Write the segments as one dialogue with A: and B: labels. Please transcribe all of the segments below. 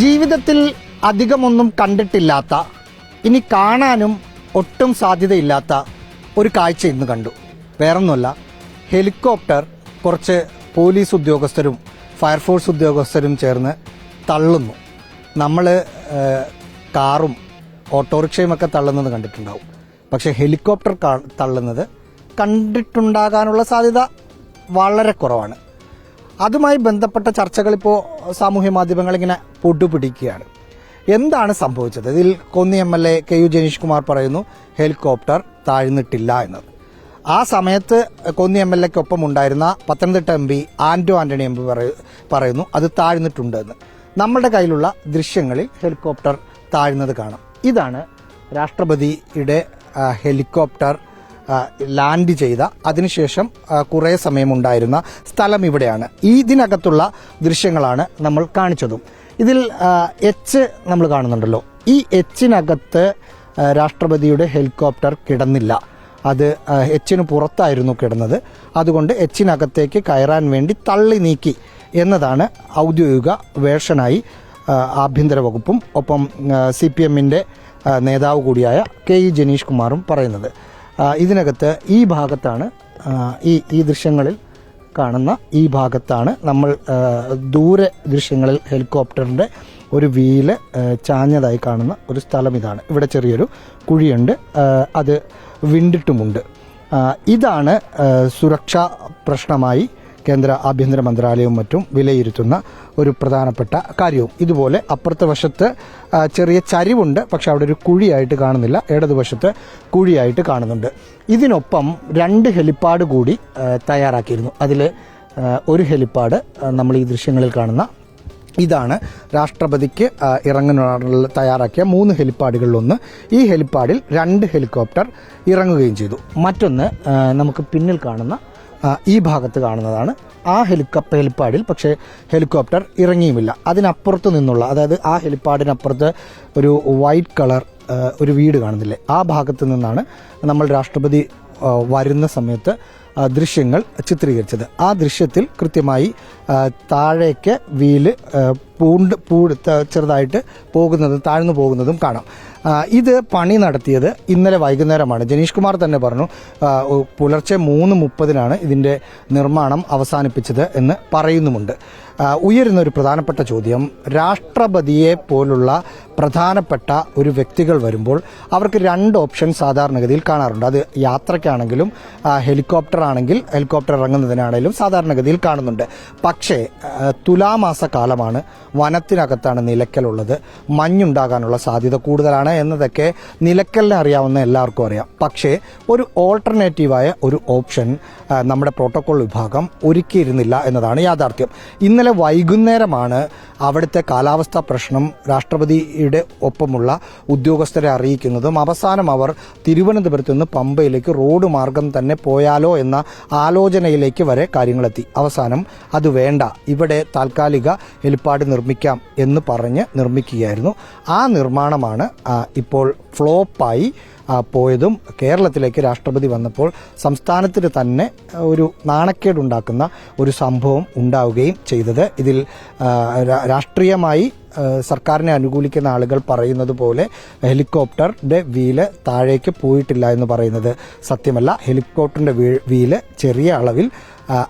A: ജീവിതത്തിൽ അധികമൊന്നും കണ്ടിട്ടില്ലാത്ത ഇനി കാണാനും ഒട്ടും സാധ്യതയില്ലാത്ത ഒരു കാഴ്ച ഇന്ന് കണ്ടു. വേറൊന്നുമല്ല ഹെലികോപ്റ്റർ കുറച്ച് പോലീസ് ഉദ്യോഗസ്ഥരും ഫയർഫോഴ്സ് ഉദ്യോഗസ്ഥരും ചേർന്ന് തള്ളുന്നു. നമ്മൾ കാറും ഓട്ടോറിക്ഷയും ഒക്കെ തള്ളുന്നത് കണ്ടിട്ടുണ്ടാവും. പക്ഷേ ഹെലികോപ്റ്റർ തള്ളുന്നത് കണ്ടിട്ടുണ്ടാകാനുള്ള സാധ്യത വളരെ കുറവാണ്. അതുമായി ബന്ധപ്പെട്ട ചർച്ചകൾ ഇപ്പോൾ സാമൂഹ്യ മാധ്യമങ്ങൾ ഇങ്ങനെ പൊട്ടുപിടിക്കുകയാണ് എന്താണ് സംഭവിച്ചത്? ഇതിൽ Konni M L A K U Janeesh Kumar പറയുന്നു ഹെലികോപ്റ്റർ താഴ്ന്നിട്ടില്ല എന്നത്. ആ സമയത്ത് കൊന്നി എം എൽ എക്കൊപ്പം ഉണ്ടായിരുന്ന Pathanamthitta M P Anto Antony M P പറയുന്നു അത് താഴ്ന്നിട്ടുണ്ട് എന്ന്. നമ്മുടെ കയ്യിലുള്ള ദൃശ്യങ്ങളിൽ ഹെലികോപ്റ്റർ താഴ്ന്നത് കാണാം. ഇതാണ് രാഷ്ട്രപതിയുടെ ഹെലികോപ്റ്റർ ലാൻഡ് ചെയ്ത. അതിനുശേഷം കുറേ സമയമുണ്ടായിരുന്ന സ്ഥലം ഇവിടെയാണ്. ഇതിനകത്തുള്ള ദൃശ്യങ്ങളാണ് നമ്മൾ കാണിച്ചതും. ഇതിൽ എച്ച് നമ്മൾ കാണുന്നുണ്ടല്ലോ. ഈ എച്ചിനകത്ത് രാഷ്ട്രപതിയുടെ ഹെലികോപ്റ്റർ കിടന്നില്ല. അത് എച്ചിന് പുറത്തായിരുന്നു കിടന്നത്. അതുകൊണ്ട് എച്ചിനകത്തേക്ക് കയറാൻ വേണ്ടി തള്ളി നീക്കി എന്നതാണ് ഔദ്യോഗിക വേർഷനായി ആഭ്യന്തര വകുപ്പും ഒപ്പം സി പി എമ്മിന്റെ നേതാവ് കൂടിയായ കെ ഇ ജനീഷ് കുമാറും പറയുന്നത്. ഇതിനകത്ത് ഈ ഭാഗത്താണ് ഈ ഈ ദൃശ്യങ്ങളിൽ കാണുന്ന ഈ ഭാഗത്താണ് നമ്മൾ ദൂരെ ദൃശ്യങ്ങളിൽ ഹെലികോപ്റ്ററിന്റെ ഒരു വീൽ ചാഞ്ഞതായി കാണുന്ന ഒരു സ്ഥലം ഇതാണ്. ഇവിടെ ചെറിയൊരു കുഴിയുണ്ട് അത് വിണ്ടിട്ടുമുണ്ട്. ഇതാണ് സുരക്ഷാ പ്രശ്നമായി കേന്ദ്ര ആഭ്യന്തര മന്ത്രാലയവും മറ്റും വിലയിരുത്തുന്ന ഒരു പ്രധാനപ്പെട്ട കാര്യവും. ഇതുപോലെ അപ്പുറത്തെ വശത്ത് ചെറിയ ചരിവുണ്ട് പക്ഷെ അവിടെ ഒരു കുഴിയായിട്ട് കാണുന്നില്ല. ഇടതുവശത്ത് കുഴിയായിട്ട് കാണുന്നുണ്ട്. ഇതിനൊപ്പം രണ്ട് ഹെലിപ്പാഡ് കൂടി തയ്യാറാക്കിയിരുന്നു. അതിൽ ഒരു ഹെലിപ്പാഡ് നമ്മൾ ഈ ദൃശ്യങ്ങളിൽ കാണുന്ന ഇതാണ്. രാഷ്ട്രപതിക്ക് ഇറങ്ങാനുള്ള തയ്യാറാക്കിയ മൂന്ന് ഹെലിപ്പാഡുകളിലൊന്ന്. ഈ ഹെലിപ്പാഡിൽ രണ്ട് ഹെലികോപ്റ്റർ ഇറങ്ങുകയും ചെയ്തു. മറ്റൊന്ന് നമുക്ക് പിന്നിൽ കാണുന്ന ഈ ഭാഗത്ത് കാണുന്നതാണ്. ആ ഹെലികോപ്റ്റർ ഹെലിപ്പാഡിൽ പക്ഷേ ഹെലികോപ്റ്റർ ഇറങ്ങിയുമില്ല. അതിനപ്പുറത്ത് നിന്നുള്ള അതായത് ആ ഹെലിപ്പാഡിനപ്പുറത്ത് ഒരു വൈറ്റ് കളർ ഒരു വീട് കാണുന്നില്ലേ? ആ ഭാഗത്ത് നിന്നാണ് നമ്മൾ രാഷ്ട്രപതി വരുന്ന സമയത്ത് ദൃശ്യങ്ങൾ ചിത്രീകരിച്ചത്. ആ ദൃശ്യത്തിൽ കൃത്യമായി താഴേക്ക് വീൽ പൂണ്ട് പൂ ചെറുതായിട്ട് പോകുന്നതും താഴ്ന്നു പോകുന്നതും കാണാം. ഇത് പണി നടത്തിയത് ഇന്നലെ വൈകുന്നേരമാണ്. ജനീഷ് കുമാർ തന്നെ പറഞ്ഞു പുലർച്ചെ മൂന്ന് മുപ്പതിനാണ് ഇതിന്റെ നിർമ്മാണം അവസാനിപ്പിച്ചത് എന്ന് പറയുന്നുമുണ്ട്. ഉയരുന്ന ഒരു പ്രധാനപ്പെട്ട ചോദ്യം രാഷ്ട്രപതിയെ പോലുള്ള പ്രധാനപ്പെട്ട ഒരു വ്യക്തികൾ വരുമ്പോൾ അവർക്ക് രണ്ട് ഓപ്ഷൻ സാധാരണഗതിയിൽ കാണാറുണ്ട്. അത് യാത്രയ്ക്കാണെങ്കിലും ഹെലികോപ്റ്റർ ആണെങ്കിൽ ഹെലികോപ്റ്റർ ഇറങ്ങുന്നതിനാണെങ്കിലും സാധാരണഗതിയിൽ കാണുന്നുണ്ട്. പക്ഷേ തുലാമാസ കാലമാണ് വനത്തിനകത്താണ് നിലയ്ക്കലുള്ളത്. മഞ്ഞുണ്ടാകാനുള്ള സാധ്യത കൂടുതലാണ് എന്നതൊക്കെ നിലയ്ക്കലിനെ അറിയാവുന്ന എല്ലാവർക്കും അറിയാം. പക്ഷേ ഒരു ഓൾട്ടർനേറ്റീവായ ഒരു ഓപ്ഷൻ നമ്മുടെ പ്രോട്ടോകോൾ വിഭാഗം ഒരുക്കിയിരുന്നില്ല എന്നതാണ് യാഥാർത്ഥ്യം. ഇന്നലെ വൈകുന്നേരമാണ് അവിടുത്തെ കാലാവസ്ഥ പ്രശ്നം രാഷ്ട്രപതിയുടെ ഒപ്പമുള്ള ഉദ്യോഗസ്ഥരെ അറിയിക്കുന്നതും അവസാനം അവർ തിരുവനന്തപുരത്ത് നിന്ന് പമ്പയിലേക്ക് റോഡ് മാർഗം തന്നെ പോയാലോ എന്ന ആലോചനയിലേക്ക് വരെ കാര്യങ്ങളെത്തി. അവസാനം അത് വേണ്ട ഇവിടെ താൽക്കാലിക ഹെലിപ്പാഡ് നിർമ്മിക്കാം എന്ന് പറഞ്ഞ് നിർമ്മിക്കുകയായിരുന്നു. ആ നിർമ്മാണമാണ് ഇപ്പോൾ ഫ്ലോപ്പായി പോയതും കേരളത്തിലേക്ക് രാഷ്ട്രപതി വന്നപ്പോൾ സംസ്ഥാനത്തിന് തന്നെ ഒരു നാണക്കേടുണ്ടാക്കുന്ന ഒരു സംഭവം ഉണ്ടാവുകയും ചെയ്തത്. ഇതിൽ രാഷ്ട്രീയമായി സർക്കാരിനെ അനുകൂലിക്കുന്ന ആളുകൾ പറയുന്നത് പോലെ ഹെലികോപ്റ്ററിന്റെ വീൽ താഴേക്ക് പോയിട്ടില്ല എന്ന് പറയുന്നത് സത്യമല്ല. ഹെലികോപ്റ്ററിന്റെ വീൽ ചെറിയ അളവിൽ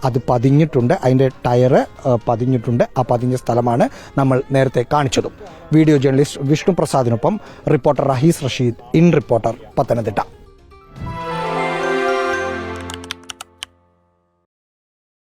A: അത് പതിഞ്ഞിട്ടുണ്ട്. അതിന്റെ ടയറ് പതിഞ്ഞിട്ടുണ്ട്. ആ പതിഞ്ഞ സ്ഥലമാണ് നമ്മൾ നേരത്തെ കാണിച്ചതും. Video journalist Vishnu പ്രസാദിനൊപ്പം reporter Rahees Rasheed in reporter Pathanamthitta.